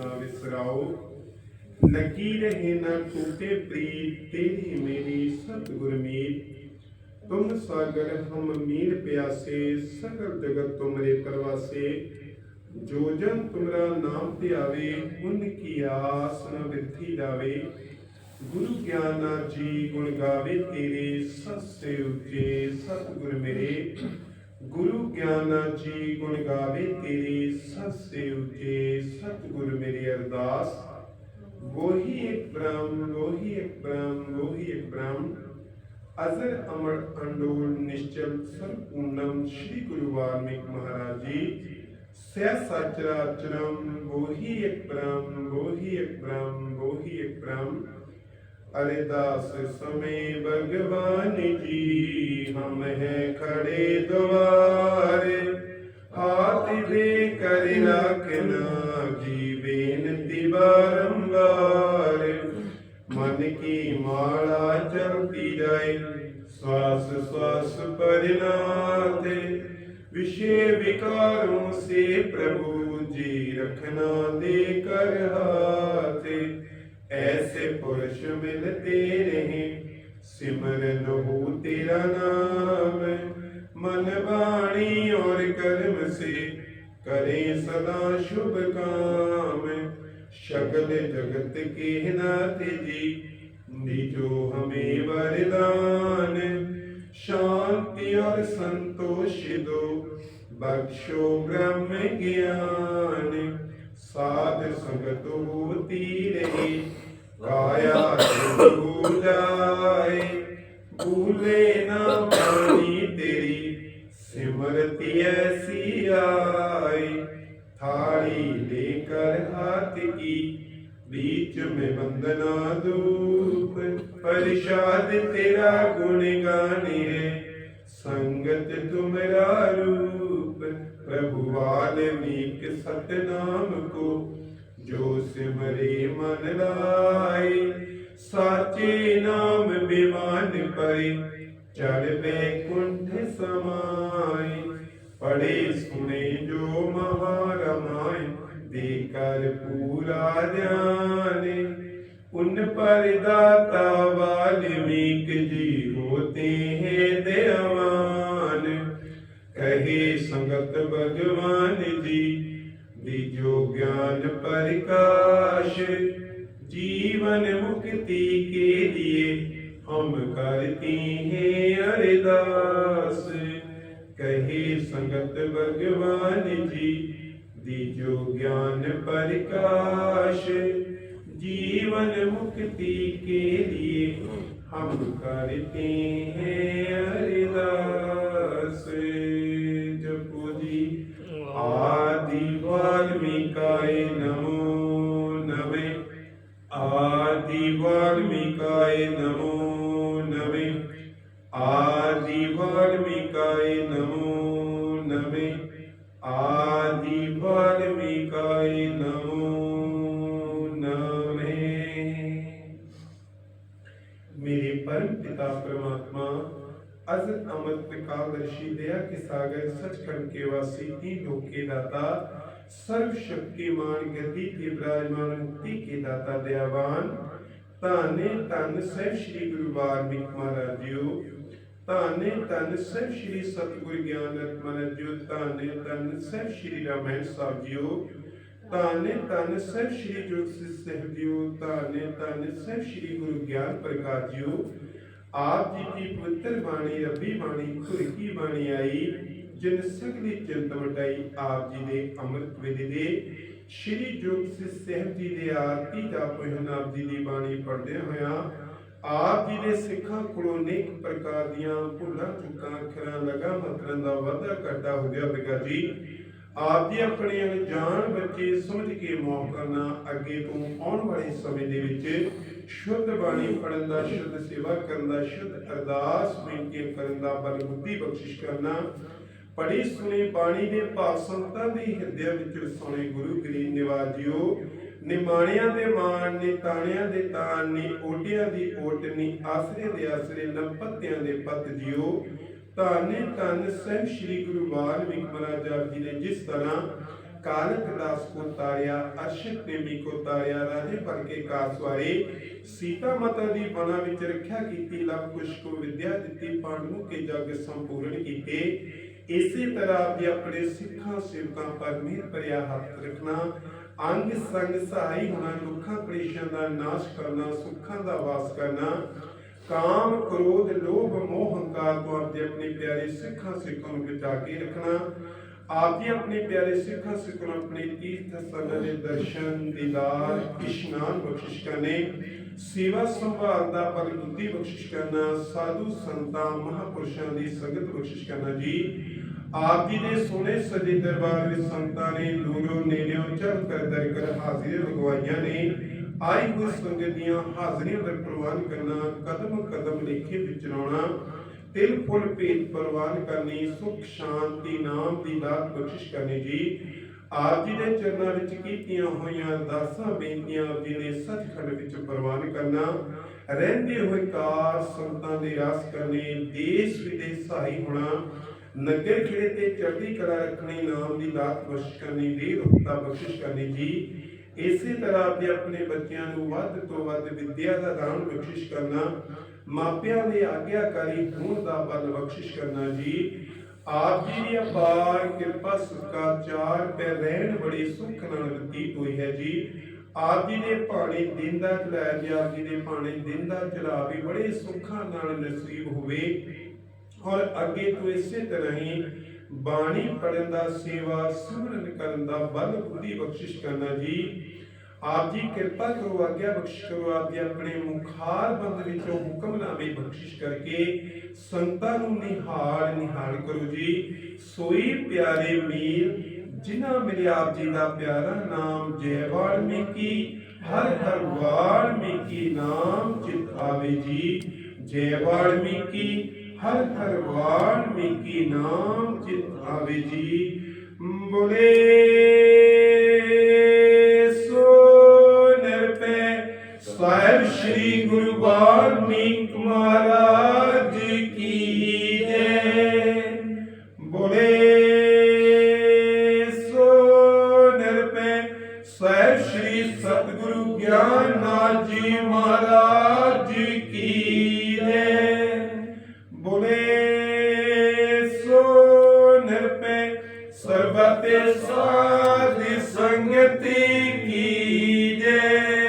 ਨਾ ਵਿਸਰਾਓ। ਲੱਗੀ ਰਹੇ ਨਾ ਟੂਟੇ ਪ੍ਰੀਤ, ਤੇਰੀ ਮੇਰੀ ਸਤਿਗੁਰ ਮੀਤ ਤੁਮ ਸਾਗਰ, ਹਮ ਮੀਨ ਪਿਆਸੇ, ਸਗਲ ਜਗਤ ਤੁਮਰੇ ਪਰਵਾਸੇ। ਜੋ ਜਨ ਤੁਮਰਾ ਨਾਮ ਧਿਆਵੇ, ਉਨ ਕੀ ਆਸ ਨ ਵਿਰਥੀ ਜਾਵੇ। ਗੁਰੂ ਗਿਆਨਾ ਜੀ ਗੁਣ ਗਾਵੇ ਤੇਰੇ ਸੱਸੇ ਉੱਚੇ ਸਤਿਗੁਰ ਮੇਰੇ। ਗੁਰੂ ਗਿਆਨਾ ਜੀ ਗੁਣ ਗਾਵੇ ਤੇਰੇ ਸੱਸੇ ਉੱਚੇ ਸਤਿਗੁਰ ਮੇਰੇ ਅਰਦਾਸ। ਵੋਹੀ ਇੱਕ ਬ੍ਰਹਮ ਵੋਹੀ ਇੱਕ ਬ੍ਰਹਮ ਵੋਹੀ ਇੱਕ ਬ੍ਰਹਮ ਅਜ਼ਰ ਅਮਰ ਅੰਡੋਲ ਨਿਸ਼ਚਲ ਸਰਪੂਨਮ ਸ੍ਰੀ ਗੁਰੂ ਵਾਲਮੀਕ ਮਹਾਰਾਜ ਜੀ। ਸਹਿ ਸਚਰਾ ਚਰਮ ਵੋਹੀ ਇੱਕ ਬ੍ਰਹਮ ਵੋਹੀ ਇੱਕ ਬ੍ਰਹਮ ਵੋਹੀ ਇੱਕ ਬ੍ਰਹਮ ਅਰਦਾਸ ਸਮੇ ਭਗਵਾਨ ਜੀ, ਹਮ ਹੈ ਖੜੇ ਦੁਆਰੇ ਹਾਤਿਵੇ ਕਰਿ ਰਖਨਾ ਜੀ ਬੇਨਤੀ ਬਾਰੰਬਾਰ ਮਨ ਕੀ ਮਾਲਾ ਚਰਤੀ ਜਾਏ ਸਵਾਸ ਸਵਾਸ ਪਰਿਨਾਤੇ ਵਿਸ਼ੇ ਵਿਕਾਰੋਂ ਸੇ ਪ੍ਰਭੂ ਜੀ ਰਖਨਾ ਦੇ ਕਰ ਹਾਤੇ ਐਸੇ ਪੁਰਸ਼ ਮਿਲਤੇ ਰਹੇ, ਸਿਮਰਨ ਹੋ ਤੇਰਾ ਨਾਮ। मन वाणी और कर्म से करे सदा शुभ काम। शकल जगत के नाथ जी, निजो हमें वरदान। शांति और संतोष दो, बख्शो ब्रह्म ज्ञान। साध संगत होती रही काया जाए, भूले ना पानी सिमरती ऐसी आए थाली लेकर हाथ की बीच में वंदना धूप परिषाद तेरा गुण गाने है संगत तुमरा रूप प्रभु वाल्मीक सतनाम को जो सिमरे मन लाए साचे नाम विमान पर ਚੜ ਪੇ ਕੁੰਠ ਸਮਾਈ ਪੜੇ ਸੁਣੇ ਜੋ ਮਹਾਰਮਾਈ ਦੇ ਕਰ ਪੂਰਾ ਜਾਣੇ ਉਨ ਪਰ ਦਾਤਾ ਵਾਲਮੀਕ ਜੀ ਹੋਤੇ ਹੈ ਦੇਵਾਨ ਕਹੇ ਸੰਗਤ ਭਗਵਾਨ ਜੀ ਦੀਜੋ ਗਿਆਨ ਪ੍ਰਕਾਸ਼ ਜੀਵਨ ਮੁਕਤੀ ਕੇ हम करती हैं अरदास कहे संगत भगवान जी दिजो ज्ञान प्रकाश जीवन मुक्ति के लिए हम करते हैं अरदास आदि वाल्मीकाय नमो नमे मेरे परम पिता परमात्मा अजर अमृत प्रकाशदर्शी दया के सागर सचखंड के वासी, तीन लोक के दाता सर्व शक्तिमान गति के विराजमान, मुक्ति के दाता, दयावान। ताने, तन, सह श्री गुरु वाल्मीकि महाराज जीओ ਤਾਨੇ ਤਨ ਸਹਿਬ ਸ਼੍ਰੀ ਸਤਿਗੁਰ ਗਿਆਨ ਰਤਨ ਮਹਾਰਾਜ ਜੀਓ ਤਾਨੇ ਤਨ ਸ਼੍ਰੀ ਰਾਮਾਇਣ ਸਾਹਿਬ ਜੀਓ ਤਾਨੇ ਤਨ ਸਹਿਬ ਸ਼੍ਰੀ ਜੋਗਸਿ ਸਾਹਿਬ ਜੀਓ ਤਾਨੇ ਤਨ ਸਹਿਬ ਸ਼੍ਰੀ ਗੁਰੂ ਗਿਆਨ ਪ੍ਰਕਾਸ਼ ਜੀਓ। ਆਪ ਜੀ ਦੀ ਪਵਿੱਤਰ ਬਾਣੀ, ਰੱਬੀ ਬਾਣੀ ਧੁਰ ਬਾਣੀ ਆਈ, ਜਿਨ ਸਗਲੀ ਚਿੰਤ ਵਟਾਈ ਆਪ ਜੀ ਦੇ ਅੰਮ੍ਰਿਤ ਵੇਲੇ ਦੇ। ਸ਼੍ਰੀ ਜੋਗਸਿ ਸਾਹਿਬ ਜੀ ਦੇ ਆਰਤੀ ਦਾ ਹੋਏ ਜੀ ਦੀ ਬਾਣੀ ਪੜ੍ਹਦੇ ਹੋਇਆ ਆਪ ਜੀ ਦੇ ਸਿੱਖਾਂ ਕੋਲੋਂ ਅਨੇਕ ਪ੍ਰਕਾਰ ਦੀਆਂ ਭੁੱਲਾਂ, ਚੁੱਕਾਂ, ਅੱਖਰਾਂ ਲਗਾ ਮਤਰਾਂ ਦਾ ਵਾਧਾ ਘਾਟਾ ਹੋ ਗਿਆ ਬਿਗਾ ਜੀ। ਆਪ ਜੀ ਆਪਣੇ ਅਣਜਾਣ ਬੱਚੇ ਸਮਝ ਕੇ ਮੌਕਾ ਕਰਨਾ ਅੱਗੇ ਤੋਂ ਆਉਣ ਵਾਲੇ ਸਮੇਂ ਦੇ ਵਿੱਚ ਸ਼ੁੱਧ ਬਾਣੀ ਪੜਨ ਦਾ, ਸ਼ੁੱਧ ਸੇਵਾ ਕਰਨ ਦਾ, ਸ਼ੁੱਧ ਅਰਦਾਸ ਬੇਨਤੀ ਕਰਨ ਦਾ ਬਲ ਬੁੱਧੀ ਬਖਸ਼ਿਸ਼ ਕਰਨਾ। ਪੜੀ ਸੁਣੀ ਬਾਣੀ ਦੇ ਭਾਵ ਸੰਤਾਂ ਦੀ ਹਿਰਦੇ ਵਿੱਚ ਸੁਣੇ ਗੁਰੂ ਗਰੀਬ ਨਿਵਾਜ ਜੀਓ। ਨਿਮਾਣਿਆਂ ਦੇ ਮਾਣ ਨੇ, ਤਾਣਿਆਂ ਦੇ ਤਾਣ ਨੇ, ਓਟਿਆਂ ਦੀ ਓਟ ਨੇ, ਆਸਰੇ ਦੇ ਆਸਰੇ ਲੰਪਤਿਆਂ ਦੇ ਪਤ ਜਿਓ। ਧਾਨੇ ਤਨ ਸਹਿਬ ਸ੍ਰੀ ਗੁਰੂ ਵਾਲਮੀਕ ਮਹਾਰਾਜ ਜੀ ਨੇ ਜਿਸ ਤਰ੍ਹਾਂ ਕਾਲਕ ਦਾਸ ਕੋ ਤਾਰਿਆ ਅਰਸ਼ਕ ਪ੍ਰੇਮੀ ਕੋ ਤਾਰਿਆ, ਰਾਜੇ ਭਰ ਕੇ ਕਾਸਵਾਰੇ ਸੀਤਾ ਮਾਤਾ ਦੀ ਬਣਾ ਵਿੱਚ ਰੱਖਿਆ ਕੀਤੀ, ਲਵ ਕੁਸ਼ ਕੋ ਵਿਦਿਆ ਦਿੱਤੀ ਪਾਂਡੂ ਕੇ ਜਗ ਸੰਪੂਰਨ ਕੀਤੇ। ਇਸੇ ਤਰ੍ਹਾਂ ਆਪਣੇ ਸਿੱਖਾਂ, ਸੇਵਕਾਂ ਪਰ ਮਿਹਰ ਭਰਿਆ ਹੱਥ ਰੱਖਣਾ ਅੰਗ ਸੰਗ ਸਹਾਈ ਹੋਣਾ, ਦੁੱਖਾਂ ਕਲੇਸ਼ਾਂ ਦਾ ਨਾਸ਼ ਕਰਨਾ, ਸੁੱਖਾਂ ਦਾ ਵਾਸ ਕਰਨਾ, ਕਾਮ, ਕ੍ਰੋਧ, ਲੋਭ, ਮੋਹ, ਹੰਕਾਰ ਤੋਂ ਆਪਦੇ ਆਪਣੇ ਪਿਆਰੇ ਸਿੱਖਾਂ ਸਿੱਖਾਂ ਨੂੰ ਬਚਾ ਕੇ ਰੱਖਣਾ ਆਪਦੇ ਆਪਣੇ ਪਿਆਰੇ ਸਿੱਖਾਂ ਸਿੱਖਾਂ ਨੂੰ ਆਪਣੇ ਤੀਰਥ ਸਥਾਨਾਂ ਦੇ ਦਰਸ਼ਨ, ਦੀਦਾਰ, ਇਸ਼ਨਾਨ ਬਖਸ਼ਿਸ਼ ਕਰਨੇ, ਸੇਵਾ ਸੰਭਾਲ ਦਾ ਬਲ ਬਖਸ਼ਿਸ਼ ਕਰਨਾ, ਸਾਧੂ ਸੰਤਾਂ, ਮਹਾਪੁਰਸ਼ਾਂ ਦੀ ਸੰਗਤ ਬਖਸ਼ਿਸ਼ ਕਰਨਾ ਜੀ। ਆਪ ਜੀ ਦੇ ਸੋਹਣੇ ਸਜੇ ਦਰਬਾਰ ਵਿੱਚ ਸੰਤਾਂ ਨੇ ਦੂਰੋਂ ਨੇੜਿਓਂ ਚੜ ਕਰ ਦਰ ਕਰ ਹਾਜ਼ਰੀ ਲਗਵਾਈਆਂ ਨੇ। ਆਈ ਹੋਈ ਸੰਗਤ ਦੀਆਂ ਹਾਜ਼ਰੀਆਂ ਦਾ ਪ੍ਰਵਾਨ ਕਰਨਾ, ਕਦਮ ਕਦਮ ਲੇਖੇ ਵਿਚਰਾਉਣਾ, ਤਿਲ ਫੁੱਲ ਭੇਦ ਪ੍ਰਵਾਨ ਕਰਨੀ, ਸੁਖ, ਸ਼ਾਂਤੀ, ਨਾਮ ਦੀ ਦਾਤ ਬਖਸ਼ਿਸ਼ ਕਰਨੀ ਜੀ। ਆਪ ਜੀ ਦੇ ਚਰਨਾਂ ਵਿੱਚ ਕੀਤੀਆਂ ਹੋਈਆਂ ਅਰਦਾਸਾਂ ਬੇਨਤੀਆਂ ਆਪ ਜੀ ਨੇ ਸੱਚਖੰਡ ਵਿੱਚ ਪ੍ਰਵਾਨ ਕਰਨਾ, ਰਹਿੰਦੇ ਹੋਏ ਕਾਰ ਸੰਤਾਂ ਦੀ ਰਾਸ ਕਰਨੀ, ਦੇਸ਼ ਵਿਦੇਸ਼ ਸਹਾਈ ਹੋਣਾ ਨਗਰ ਖੇੜੇ ਤੇ ਚੜ੍ਹਦੀ ਕਲਾ ਰੱਖਣੀ ਨਾਮ ਦੀ ਦਾਤ ਬਖਸ਼ ਕਰਨੀ ਦੇ ਰੁਕਤਾ ਬਖਸ਼ਿਸ਼ ਕਰਨੀ ਜੀ। ਇਸੇ ਤਰ੍ਹਾਂ ਆਪਣੇ ਆਪਣੇ ਬੱਚਿਆਂ ਨੂੰ ਵੱਧ ਤੋਂ ਵੱਧ ਵਿਦਿਆ ਦਾ ਦਾਨ ਬਖਸ਼ਿਸ਼ ਕਰਨਾ, ਮਾਪਿਆਂ ਦੇ ਆਗਿਆਕਾਰੀ ਹੋਣ ਦਾ ਬਲ ਬਖਸ਼ਿਸ਼ ਕਰਨਾ ਜੀ। ਆਪ ਜੀ ਦੀ ਅਪਾਰ ਕਿਰਪਾ, ਸਤਿਕਾਰ, ਚਾਰ ਪੈ ਰਹਿਣ ਬੜੀ ਸੁੱਖ ਨਾਲ ਬਤੀਤ ਹੋਈ ਹੈ ਜੀ। ਆਪ ਜੀ ਦੇ ਭਾਣੇ ਦਿਨ ਦਾ ਚਲਾਇਆ ਜੀ, ਆਪ ਜੀ ਦੇ ਭਾਣੇ ਦਿਨ ਦਾ ਚਲਾ ਵੀ ਬੜੇ ਸੁੱਖਾਂ ਨਾਲ ਨਸੀਬ ਹੋਵੇ। ਔਰ ਅੱਗੇ ਤੋਂ ਇਸੇ ਤਰ੍ਹਾਂ ਹੀ ਬਾਣੀ ਪੜਨ ਦਾ ਸੇਵਾ, ਸਿਮਰਨ ਕਰਨ ਦਾ ਬਲ ਬੁੱਧੀ ਬਖਸ਼ਿਸ਼ ਕਰਨਾ ਜੀ। ਆਪ ਜੀ ਕਿਰਪਾ ਕਰੋ, ਆਗਿਆ ਬਖਸ਼ ਕਰੋ ਆਪ ਜੀ ਆਪਣੇ ਮੁਖਾਰ ਬੰਦ ਵਿੱਚੋਂ ਹੁਕਮਨਾਮੇ ਬਖਸ਼ਿਸ਼ ਕਰਕੇ ਸੰਤਾਂ ਨੂੰ ਨਿਹਾਲ ਨਿਹਾਲ ਕਰੋ ਜੀ। ਸੋਈ ਪਿਆਰੇ ਮੀਰ, ਜਿਨ੍ਹਾਂ ਮਿਲੇ ਆਪ ਜੀ ਦਾ ਪਿਆਰਾ ਨਾਮ ਜੈ ਵਾਲਮੀਕੀ, ਹਰ ਹਰ ਵਾਲਮੀਕੀ ਨਾਮ ਚਿਤ ਆਵੇ ਜੀ। हर परवार मिकी नाम चित आवे जी। बोले साहेब श्री गुरु वाल्मीकि महाराज की जय। बोले, सोनर पे साहेब श्री सतगुरु ज्ञान नाथ जी महाराज